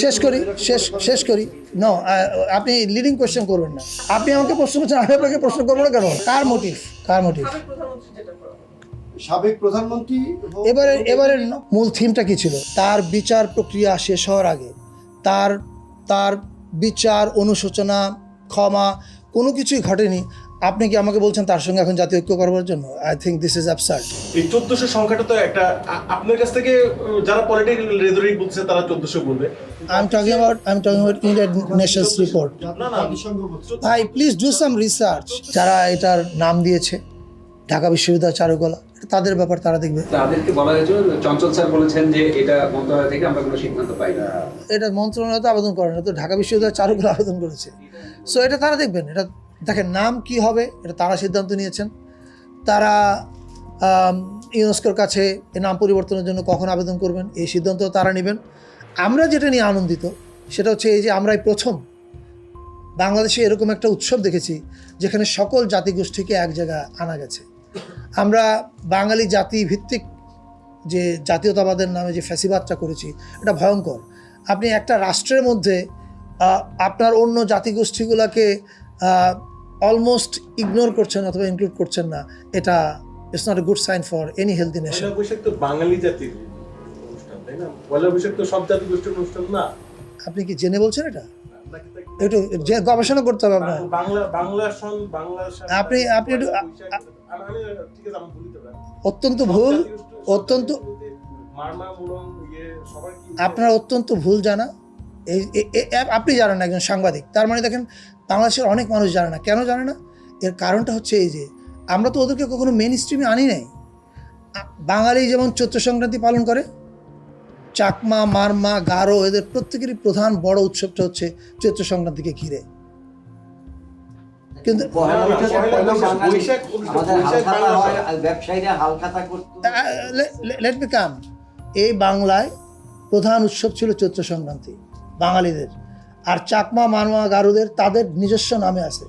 শেষ করি শেষ শেষ করি। ন আপনি লিডিং কোয়েশ্চেন করবেন না। আপনি আমাকে প্রশ্ন করছেন আমি আপনাকে প্রশ্ন করব না কেন? কার মোটিভ কার মোটিভ সাবেক প্রধানমন্ত্রী এবারে এবারে মূল থিমটা কি ছিল? তার বিচার প্রক্রিয়া শেষ হওয়ার আগে তার তার বিচার অনুশোচনা ক্ষমা কোনো কিছুই ঘটেনি। আপনি কি আমাকে বলছেন তার সঙ্গে এখন জাতীয় ঐক্য করবার জন্য? I think this is absurd এই চোদ্দশো সংখ্যাটা তো একটা আপনার কাছ থেকে যারা পলিটিক্যাল রেজরিক বলছে তারা চোদ্দশো বলবে। I am talking about I am talking about United Nations report না, না। ভাই প্লিজ ডু সাম রিসার্চ যারা এটার নাম দিয়েছে ঢাকা বিশ্ববিদ্যালয় চারুকলা। এটা তাদের ব্যাপার তারা দেখবে। তাদেরকে বলা হয়েছিল চঞ্চল স্যার বলেছেন যে এটা মন্ত্রণালয় থেকে আমরা কোনো সিদ্ধান্ত পাই না। এটা মন্ত্রণালয় তো আবেদন করে না তো ঢাকা বিশ্ববিদ্যালয় চারুকলা আবেদন করেছে। সো এটা তারা দেখবেন এটা দেখেন নাম কি হবে, এটা তারা সিদ্ধান্ত নিয়েছেন। তারা ইউনেস্কোর কাছে এই নাম পরিবর্তনের জন্য কখন আবেদন করবেন, এই সিদ্ধান্ত তারা নেবেন। আমরা যেটা নিয়ে আনন্দিত, সেটা হচ্ছে এই যে আমরাই প্রথম বাংলাদেশে এরকম একটা উৎসব দেখেছি, যেখানে সকল জাতিগোষ্ঠীকে এক জায়গায় আনা গেছে। আমরা বাঙালি জাতি ভিত্তিক যে জাতীয়তাবাদের নামে যে ফ্যাসিবাদটা করেছি, এটা ভয়ঙ্কর। আপনি একটা রাষ্ট্রের মধ্যে আপনার অন্য জাতিগোষ্ঠীগুলোকে অলমোস্ট ইগনোর করছেন অথবা ইনক্লুড করছেন না এটা it's not a good sign for any healthy nation তো বাঙালি জাতির অনুষ্ঠান তাই না? পয়লা বৈশাখ তো সব জাতি গোষ্ঠীর অনুষ্ঠান না। আপনি কি জেনে বলছেন এটা? একটু যে গবেষণা করতে হবে আপনার। বাংলা বাংলা সন বাংলা আপনি- আপনি একটু- অত্যন্ত ভুল অত্যন্ত ইয়ে আপনার অত্যন্ত ভুল জানা। এই আপনি জানেন একজন সাংবাদিক। তার মানে দেখেন বাংলাদেশের অনেক মানুষ জানে না। কেন জানে না? এর কারণটা হচ্ছে এই যে আমরা তো ওদেরকে কখনো মেন স্ট্রিমে আনি নাই। বাঙালি যেমন চৈত্র সংক্রান্তি পালন করে চাকমা মারমা গারো এদের প্রত্যেকেরই প্রধান বড় উৎসবটা হচ্ছে চৈত্র সংক্রান্তিকে ঘিরে। কিন্তু লেট মি কাম এই বাংলায় প্রধান উৎসব ছিল চৈত্র সংক্রান্তি বাঙালিদের। আর চাকমা, মানমা, গারুদের তাদের নিজস্ব নামে আছে।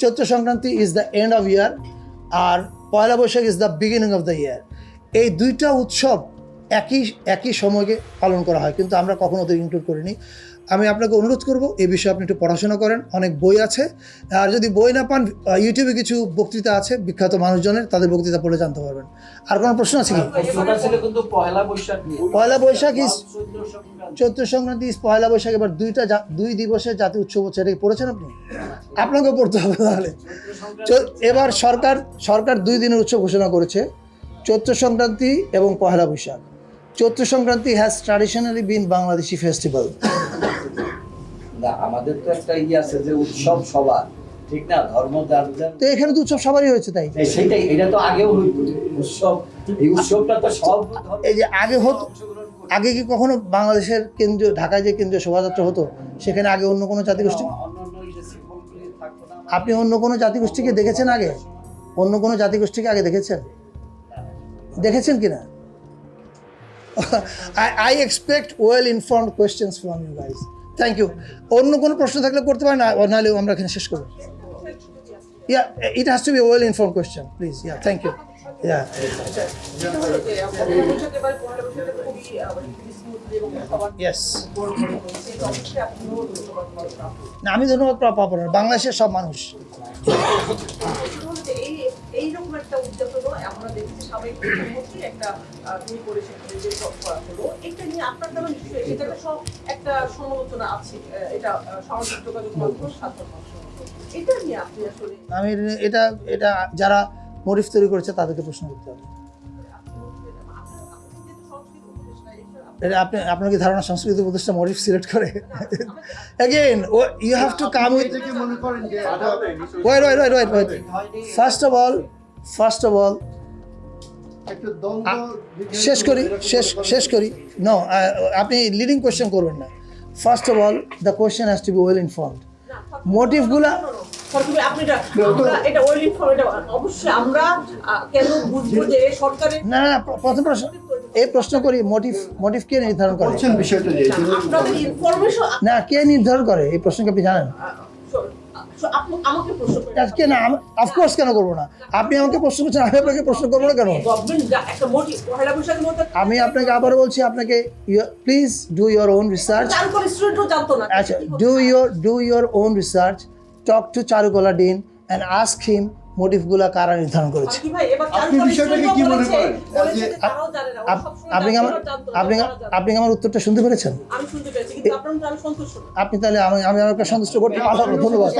Chaitra Sankranti is the end of year R Poila Baishakh is the beginning of the year এই দুইটা উৎসব একই একই সময়কে পালন করা হয়, কিন্তু আমরা কখনো ওদের ইনক্লুড করিনি। আমি আপনাকে অনুরোধ করব এই বিষয়ে আপনি একটু পড়াশোনা করেন। অনেক বই আছে। আর যদি বই না পান ইউটিউবে কিছু বক্তৃতা আছে বিখ্যাত মানুষজনের তাদের বক্তৃতা পড়ে জানতে পারবেন। আর কোনো প্রশ্ন আছে কি? পয়লা বৈশাখ is চৈত্র সংক্রান্তি। is পয়লা বৈশাখ এবার দুইটা দুই দিবসের জাতীয় উৎসব হচ্ছে এটা পড়েছেন আপনি? আপনাকেও পড়তে হবে তাহলে। এবার সরকার সরকার দুই দিনের উৎসব ঘোষণা করেছে চৈত্র সংক্রান্তি এবং Pohela Boishakh. Chaitra Sankranti has traditionally been Bangladeshi festival না আমাদের তো একটা ইয়ে আছে যে উৎসব সবার ঠিক না? ধর্ম যার তো এখানে তো উৎসব সবারই হয়েছে তাই? এই সেইটাই এটা তো আগেও হইতো। উৎসব এই উৎসবটা তো সব এই যে আগে হতো আগে কি কখনো বাংলাদেশের কেন্দ্রীয় ঢাকায় যে কেন্দ্রীয় শোভাযাত্রা হতো সেখানে আগে অন্য কোনো জাতিগোষ্ঠী? আপনি অন্য কোনো জাতিগোষ্ঠীকে দেখেছেন আগে? অন্য কোনো জাতিগোষ্ঠীকে আগে দেখেছেন? দেখেছেন কি না I expect well informed questions from you guys thank you অন্য কোনো প্রশ্ন থাকলে করতে পারেন নাহলে আমরা এখানে শেষ করব। Yeah it has to be well inform question please yeah thank you না, আমি ধন্যবাদ পাবো না। বাংলাদেশের সব মানুষ। এই- এইরকম একটা উদ্যাপনও আমরা দেখছি সাবেক প্রধানমন্ত্রী একটা আহ, তিনি করে যে হলো। এটা নিয়ে আপনার দ্বারা নিশ্চয়ই সেটা একটা সব একটা সমালোচনা আছে এটা সামাজিক যোগাযোগ মাধ্যম সাধারণ এটা নিয়ে আপনি আসলে আমি এটা এটা যারা মরিফ তৈরি করেছে তাদেরকে প্রশ্ন করতে হবে। এটা আপনি আপনার কি ধারণা সংস্কৃতি উপদেষ্টা মরিফ সিলেক্ট করে? Again you have to come with মনে wait wait wait wait first of all first of all শেষ করি শেষ শেষ করি। নো আপনি লিডিং কোয়েশ্চেন করবেন না। First of all the question has to be well informed মোটিভগুলা সরকারি আপনি এটা আমরা এটা ওয়েল ইনফর্ম এটা অবশ্যই আমরা আহ, কেন বুঝব যে সরকারের না না প্রথম প্রশ্ন এই প্রশ্ন করি মোটিভ মোটিভ কে নির্ধারণ করে? না কে নির্ধারণ করে? এই প্রশ্নকে আপনি জানেন? So, আপনি আমাকে প্রশ্ন করেন আজকে না অফকোর্স কেন করব না? আপনি আমাকে প্রশ্ন করছেন আমি আপনাকে প্রশ্ন করব না কেন? আমি আপনাকে আবার বলছি আপনাকে please do your own research আচ্ছা do your do your own research talk to Charukala dean and ask him মোটিভগুলা কারা নির্ধারণ করেছে? কি ভাই এবার আপনি মনে আমার আপনি আপনি আমার উত্তরটা শুনতে পেরেছেন? আপনি তাহলে আমি আমি আমাকে সন্তুষ্ট করতে পারব ধন্যবাদ।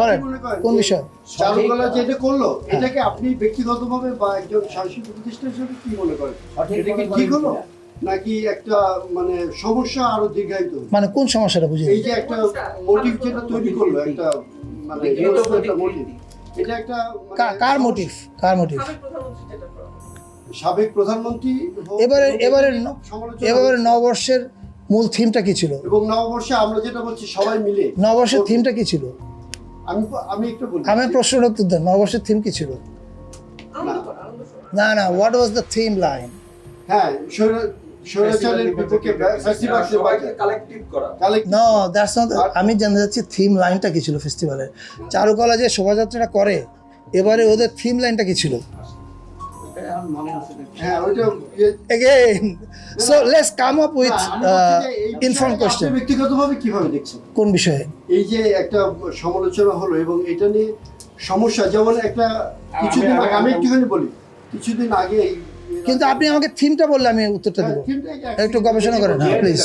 বলেন কি মনে করেন? কোন বিষয়? চারুকলা যেটা করল এটাকে আপনি ব্যক্তিগতভাবে বা একজন সাংস্কৃতিক প্রতিষ্ঠান হিসেবে কি মনে করেন? এটা কি ঠিক করেন হলো? নাকি একটা মানে সমস্যা আরও দীর্ঘায়িত মানে কোন সমস্যাটা বুঝি এই যে একটা মোটিভ যেটা তৈরি করল একটা মানে মোটিভ। এটা একটা মানে কার মোটিভ কার মোটিভ সাবেক প্রধানমন্ত্রী এবারে এবং এবারে এবারে নববর্ষের মূল থিমটা কি ছিল? এবং নববর্ষে আমরা যেটা বলছি সবাই মিলে নববর্ষের থিমটা কি ছিল? আমি আমি একটু বলি। আমি প্রশ্নের উত্তর দেন। নববর্ষের থিম কি ছিল। না। না what was the theme line হ্যাঁ আমি জানতে চাচ্ছি থিম লাইনটা কি ছিল ফেস্টিভ্যালের চারুকলা যে শোভাযাত্রাটা করে এবারে ওদের থিম লাইনটা কি ছিল? So let's come up with inform question ব্যক্তিগতভাবে কীভাবে দেখছেন? কোন বিষয়ে? এই যে একটা সমালোচনা হলো এবং এটা নিয়ে সমস্যা যেমন একটা কিছুদিন আগে আমি একটুখানি বলি কিছুদিন আগে এই- কিন্তু আপনি আমাকে থিমটা বললে আমি উত্তরটা হ্যাঁ, দেবো। একটু গবেষণা করেন হ্যাঁ please.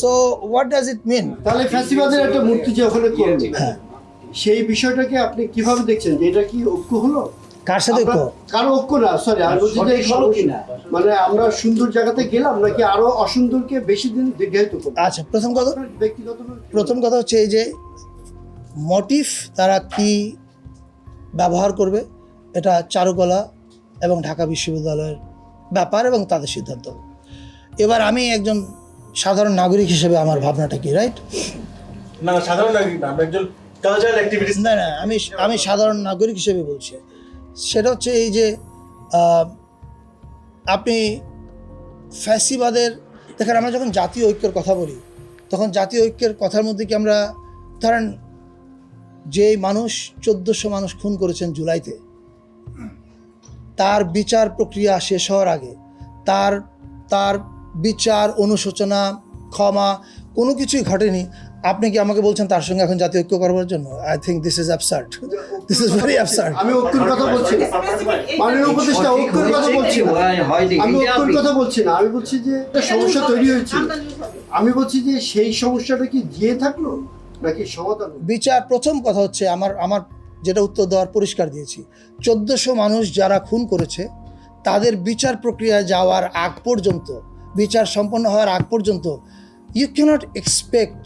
So what does it mean তাহলে ফ্যাসিবাদের একটা মূর্তি যে ওখানে হ্যাঁ। সেই বিষয়টাকে আপনি কীভাবে দেখছেন যে এটা কি ঐক্য হলো? কার সাথে ঐক্য? আমরা- কারও ঐক্য না সরি আমি হলো কিনা? মানে আমরা সুন্দর জায়গাতে গেলাম নাকি আরও অসুন্দরকে বেশি দিন দীর্ঘায়িত করব? আচ্ছা প্রথম কথা কি প্রথম কথা হচ্ছে এই যে মোটিভ তারা কি ব্যবহার করবে? এটা চারুকলা এবং ঢাকা বিশ্ববিদ্যালয়ের ব্যাপার এবং তাদের সিদ্ধান্ত। এবার আমি একজন সাধারণ নাগরিক হিসেবে আমার ভাবনাটা কি রাইট না সাধারণ নাগরিক না একজন কালচারাল অ্যাক্টিভিটিস না না আমি আমি সাধারণ নাগরিক হিসেবে বলছি। সেটা হচ্ছে এই যে আপনি ফ্যাসিবাদের দেখেন আমরা যখন জাতীয় ঐক্যের কথা বলি তখন জাতীয় ঐক্যের কথার মধ্যে কি আমরা ধরেন যে মানুষ চোদ্দোশো মানুষ খুন করেছেন জুলাইতে তার বিচার প্রক্রিয়া শেষ হওয়ার আগে তার তার বিচার অনুশোচনা ক্ষমা কোনো কিছুই ঘটেনি। আপনি কি আমাকে বলছেন তার সঙ্গে এখন জাতীয় ঐক্য করবার জন্য? I think this is absurd this is very absurd আমি ঐক্যের কথা বলছি মাননীয় উপদেষ্টা ঐক্যের কথা বলছি আমি ঐক্যের কথা বলছি না। আমি বলছি যে একটা সমস্যা তৈরি হয়েছে। আমি বলছি যে সেই সমস্যাটা কি দিয়ে থাকল নাকি সমাধান বিচার প্রথম কথা হচ্ছে আমার আমার যেটা উত্তর দেওয়ার পরিষ্কার দিয়েছি। চোদ্দোশো মানুষ যারা খুন করেছে, তাদের বিচার প্রক্রিয়ায় যাওয়ার আগ পর্যন্ত, বিচার সম্পন্ন হওয়ার আগ পর্যন্ত you can't expect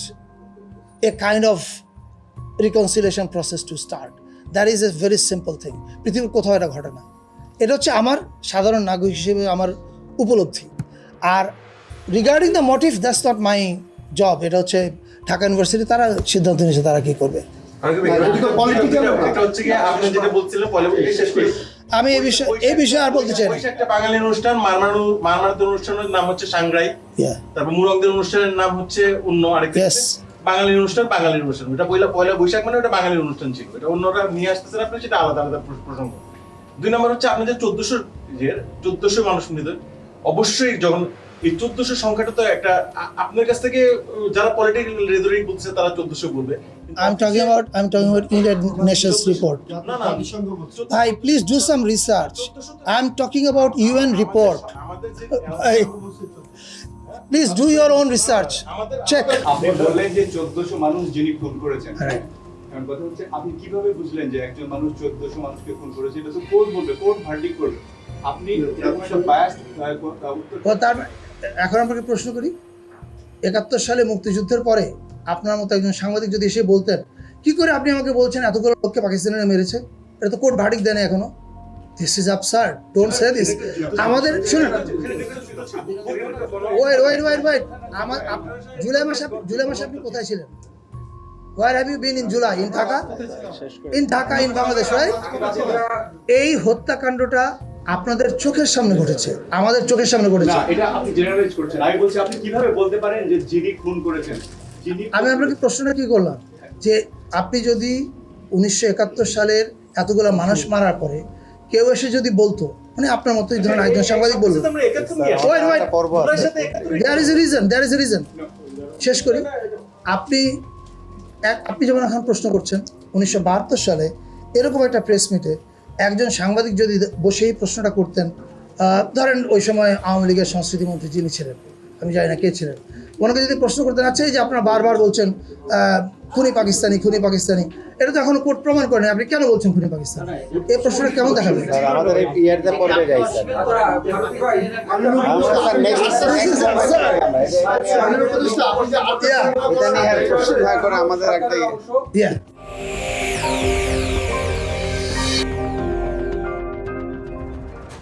a kind of reconciliation process to start that is a very simple thing পৃথিবীর কোথাও এটা ঘটে না। এটা হচ্ছে আমার সাধারণ নাগরিক হিসেবে আমার উপলব্ধি। আর regarding the motive that's not my job এটা হচ্ছে ঢাকা ইউনিভার্সিটি তারা সিদ্ধান্ত নিয়েছে তারা কী করবে। আমি এই বিষয়ে এই বিষয়ে আর বলতে চাই একটা বাঙালি অনুষ্ঠান মারমারুদের অনুষ্ঠানের নাম হচ্ছে সাংগ্রাই। তারপর মুরংদের অনুষ্ঠানের নাম হচ্ছে অন্য বাঙালির অনুষ্ঠান বাঙালির অনুষ্ঠান। ওটা পয়লা পয়লা বৈশাখ মানে ওটা বাঙালির অনুষ্ঠান ছিল। এটা অন্যরা নিয়ে আসতেছেন আপনি সেটা আলাদা আলাদা প্র- প্রসঙ্গ। দুই নম্বর হচ্ছে আপনাদের চোদ্দশো চোদ্দশো মানুষ মৃত অবশ্যই যখন এই চোদ্দশো সংখ্যাটা তো একটা আপনার কাছ থেকে যারা পলিটিক্যাল রেদরিক বলছে তারা চোদ্দশো বলবে। I'm talking about I'm talking about United Nations report. বলছে। Hi, please do some research. I'm talking about UN report. আমাদের যে Hey, please do your own research. Check. আপনি বললেন যে চোদ্দশো মানুষ যিনি খুন করেছেন কারণ কথা হচ্ছে আপনি কীভাবে বুঝলেন যে একজন মানুষ চোদ্দশো মানুষকে খুন করেছে এটা তো কোর্ট বলবে কোর্ট ভার্ডিক করবে আপনি এরকম একটা biased, আহ, উত্তর ও তার এখন আপনাকে প্রশ্ন করি একাত্তর সালে মুক্তিযুদ্ধের পরে আপনার মতো একজন সাংবাদিক যদি এসে বলতেন, কি করে আপনি আমাকে বলছেন এতগুলো লোককে পাকিস্তানিরা মেরেছে? এটা তো কোর্ট ভার্ডিক দেয় না এখনও। This is absurd don't say this আমাদের, শুনুন। ওয়েট ওয়েট ওয়েট ওয়েট আমার জুলাই মাসে জুলাই মাসে আপনি কোথায় ছিলেন? Where have you been in July in Dhaka in Dhaka in Bangladesh right এই হত্যাকাণ্ডটা আপনাদের চোখের সামনে ঘটেছে। আমাদের চোখের সামনে ঘটেছে। এটা আপনি জেনারেলাইজ করছেন। আমি বলছি, আপনি কীভাবে বলতে পারেন যে যিনি খুন করেছেন? আমি আপনাকে প্রশ্নটা কি করলাম? যে আপনি যদি উনিশশো একাত্তর সালের এতগুলো মানুষ মারার পরে কেউ এসে যদি বলতো মানে আপনার মতোই ধরুন একজন সাংবাদিক বলল। There is a reason there is a reason শেষ করি। আপনি এক- আপনি যেমন এখন প্রশ্ন করছেন উনিশশো বাহাত্তর সালে এরকম একটা প্রেস মিটে একজন সাংবাদিক যদি বসেই প্রশ্নটা করতেন আহ, ধরেন ওই সময় আওয়ামী লীগের সংস্কৃতি মন্ত্রী যিনি ছিলেন আমি জানি না কে ছিলেন ওনাকে যদি প্রশ্ন করতে আচ্ছা এই যে আপনারা বারবার বলছেন আহ, খুনি পাকিস্তানি খুনি পাকিস্তানি এটা তো এখনও কোর্ট প্রমাণ করেনি। আপনি কেন বলছেন খুনি পাকিস্তানি? এই প্রশ্নটা কেমন দেখাবে? আমাদের একটা.